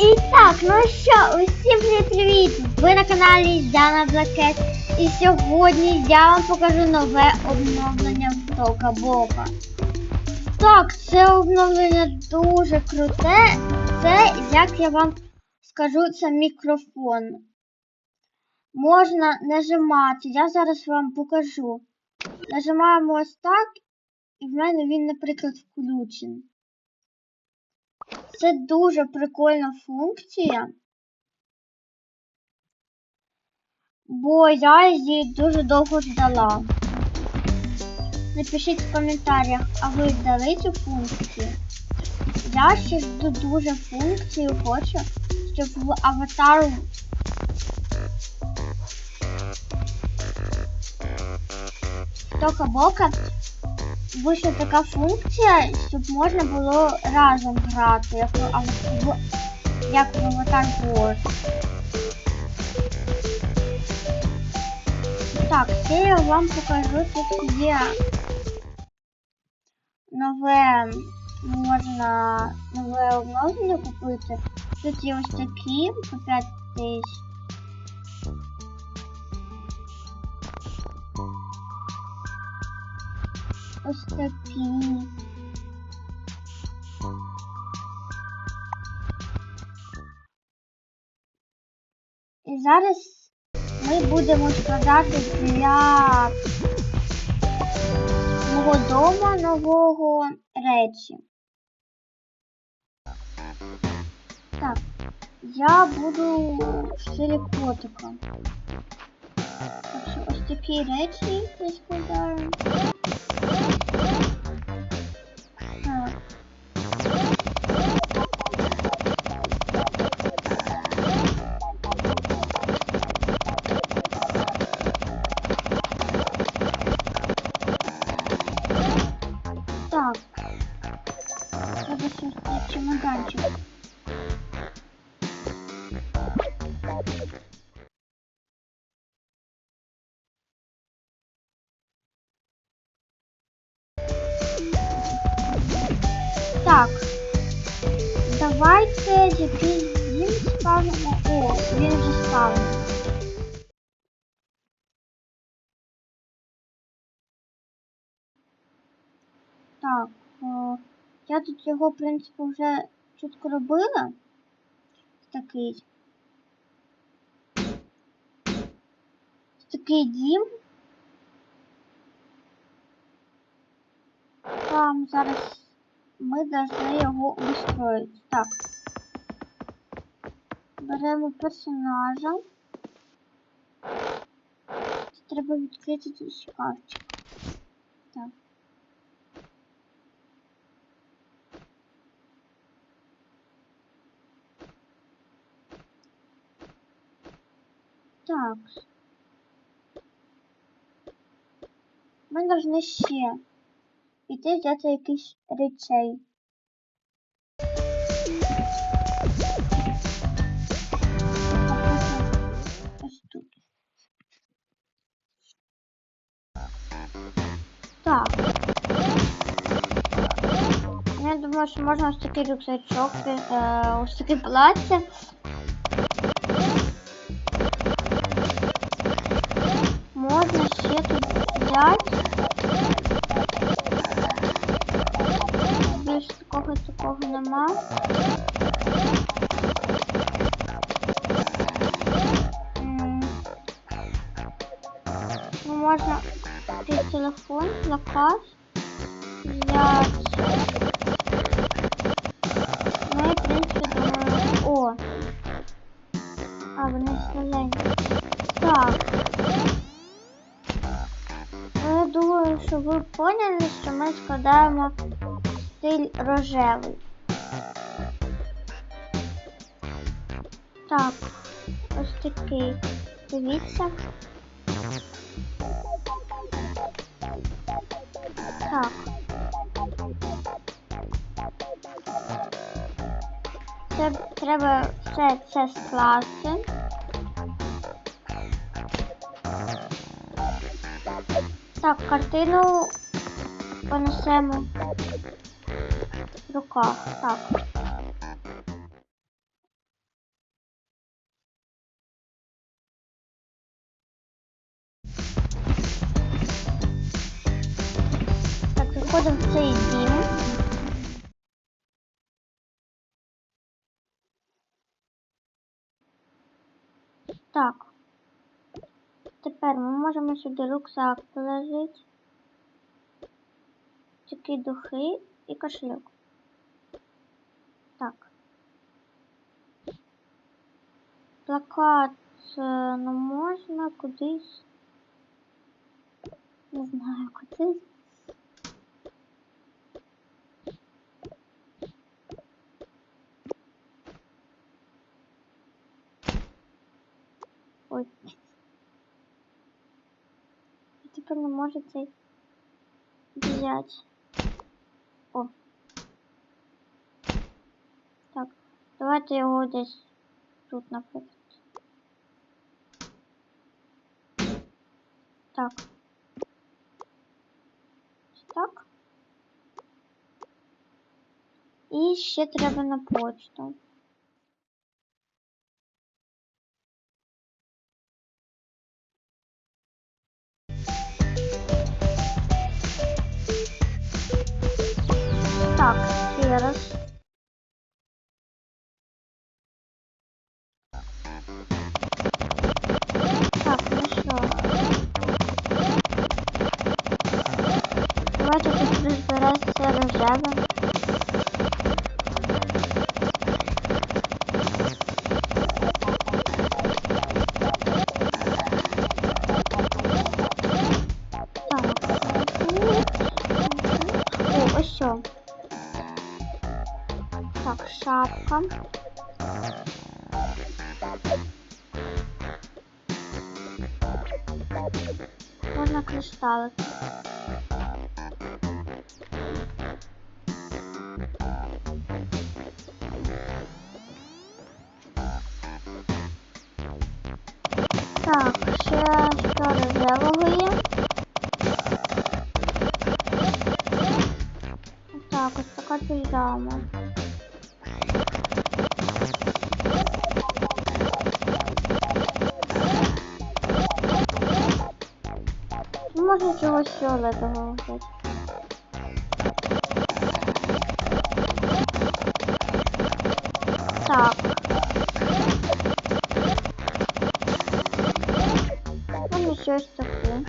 І так, ну що, усім привіт! Ви на каналі Діана Блакет. І сьогодні я вам покажу нове обновлення в Токабока. Так, це обновлення дуже круте. Це, як я вам скажу, це мікрофон. Можна нажимати, я зараз вам покажу. Нажимаємо ось так, і в мене він, наприклад, включений. Це дуже прикольна функція. Бо я її дуже довго ждала. Напишіть в коментарях, а ви дали цю функцію. Я ще жду дуже функцію хочу, щоб в аватару Тока Бока вийшла така функція, щоб можна було разом грати, як в, як в Avatar Wars. Так, це я вам покажу, тут є нове, можна нове обновлення купити. Тут є ось такі по 5 тисяч. Ось такі. І зараз ми будемо складати для мого дома нового речі. Так, я буду стилі котика. Ось такі речі я складаю. Так. Давайте якийсь дім ставимо. О, він вже ставимо. Так, о, я тут його, в принципі, вже чутко робила. Такий. Такий дім. Там зараз ми повинні його устроїти. Так. Беремо персонажа. Треба відкрити тут шкафчик. Так. Так. Ми повинні ще піти взяти якісь речей. Так. Я думаю, що можна ось такий рюкзачок, е, ось таке плаття. Можна ще тут взяти. Заказ, взяти. Ну, я, в принципі, думаю, о. А, вони зелені. Так. Ну, я думаю, що ви поняли, що ми складаємо стиль рожевий. Так, ось такий. Дивіться. треба все це скласти. Так, картину понесемо в руках. Так. Так, виходимо в цей дім. Так. Тепер ми можемо сюди рюкзак положити. Такі духи і кошельок. Так. Плакат е, ну можна кудись. Не знаю, кудись. Ой. Я тепер не можу цей взяти. О. Так, давайте його десь тут, наприклад. Так. Ось Так. І ще треба на почту. Можна кристалики. Так, ще що рожевого є. Так, ось така піжама. Можна чогось фіолетового взяти. Так. Ну, щось таке.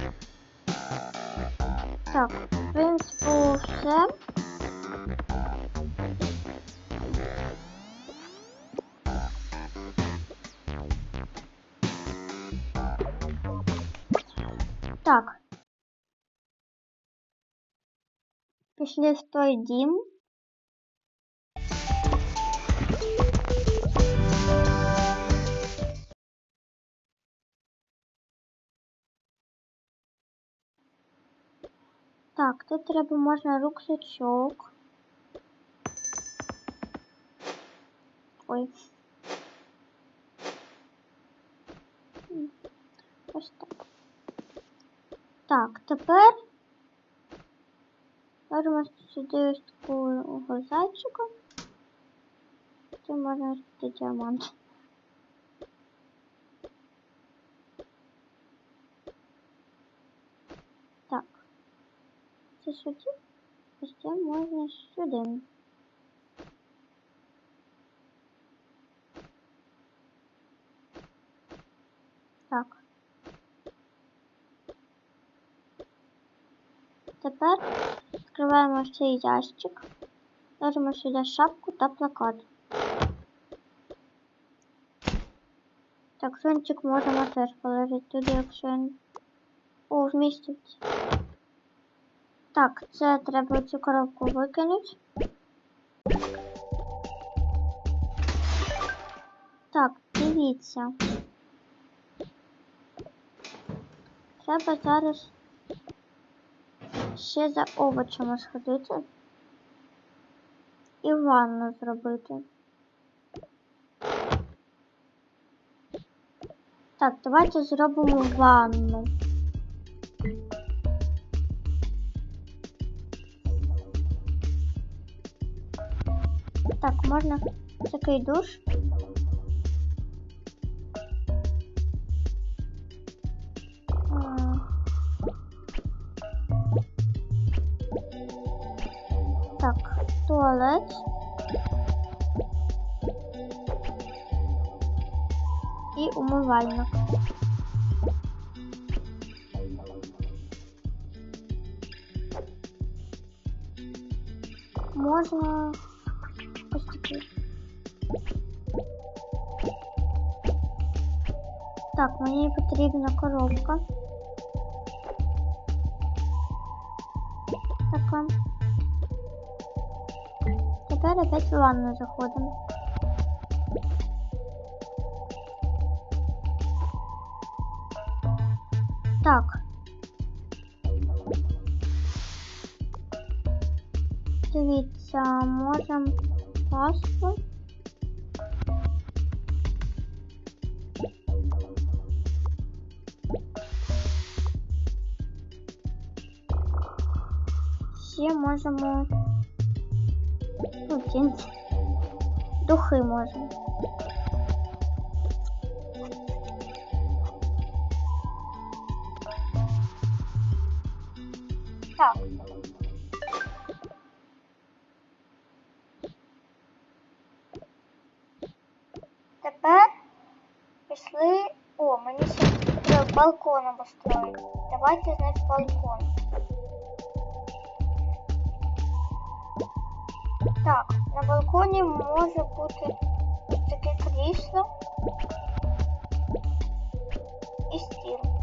Так, в принципі, все. Так. Пішли в той дім. Так, тут треба можна рюкзачок. Ой. Ось так. Так, тепер можемо сюди ось такого зайчика. Тут можна сюди діамант. Так. Це сюди. Ось це можна сюди. Так. Тепер відкриваємо цей ящик. Ложимо сюди шапку та плакат. Так, сончик можемо теж положити туди, якщо він О, вміститься. Так, це треба цю коробку викинути. Так, дивіться. Треба зараз ще за овочами сходити і ванну зробити. Так, давайте зробимо ванну. Так, можна такий душ. Туалет. І умивальник. Можна. Так, мені потрібна коробка. Тепер опять в ванну заходимо. Так. Дивіться, можемо пасту. Ще можемо Ну, тінь. Духи можемо. Так. Тепер пішли. О, мені ще треба балкон обустроїти. Давайте, значить, балкон. Так, на балконі може бути таке крісло і стіл.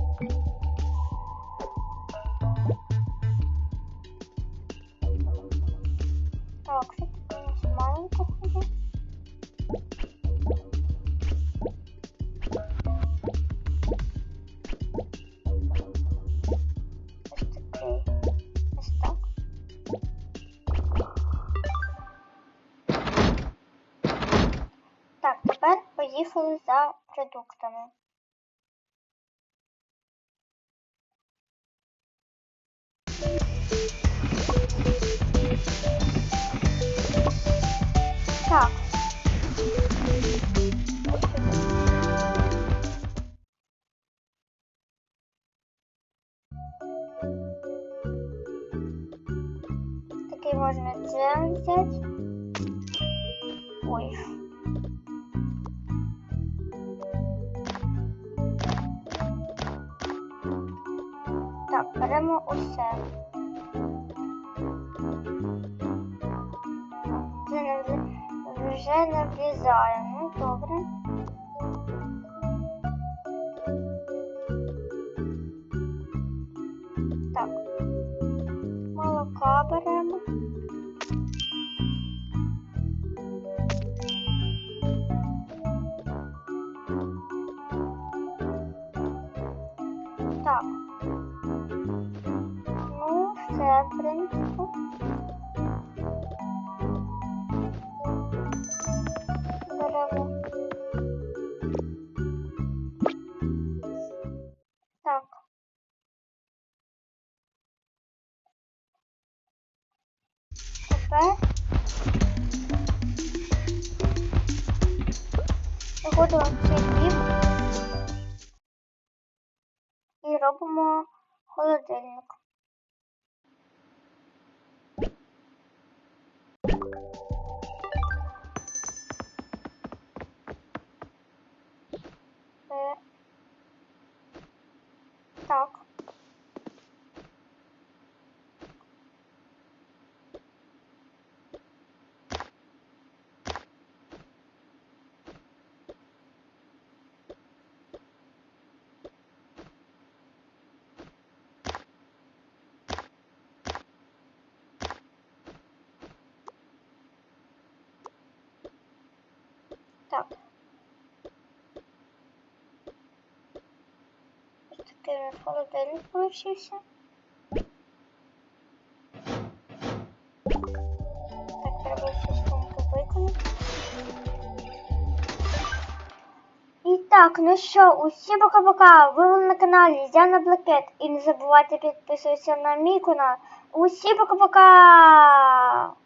Поїхали за продуктами. Так. Такий взяти. Ой. Так, беремо усе. Це вже не влізає. Ну, добре. Так. Молока беремо. Тепер заходимо цей бік і робимо холодильник. Так. Ось такий холодильник получився. Так, треба всі сумки виконати. І так, ну що, усім пока-пока. Ви були на каналі Яна Блакет. І не забувайте підписуватися на мій канал. Усім пока-пока!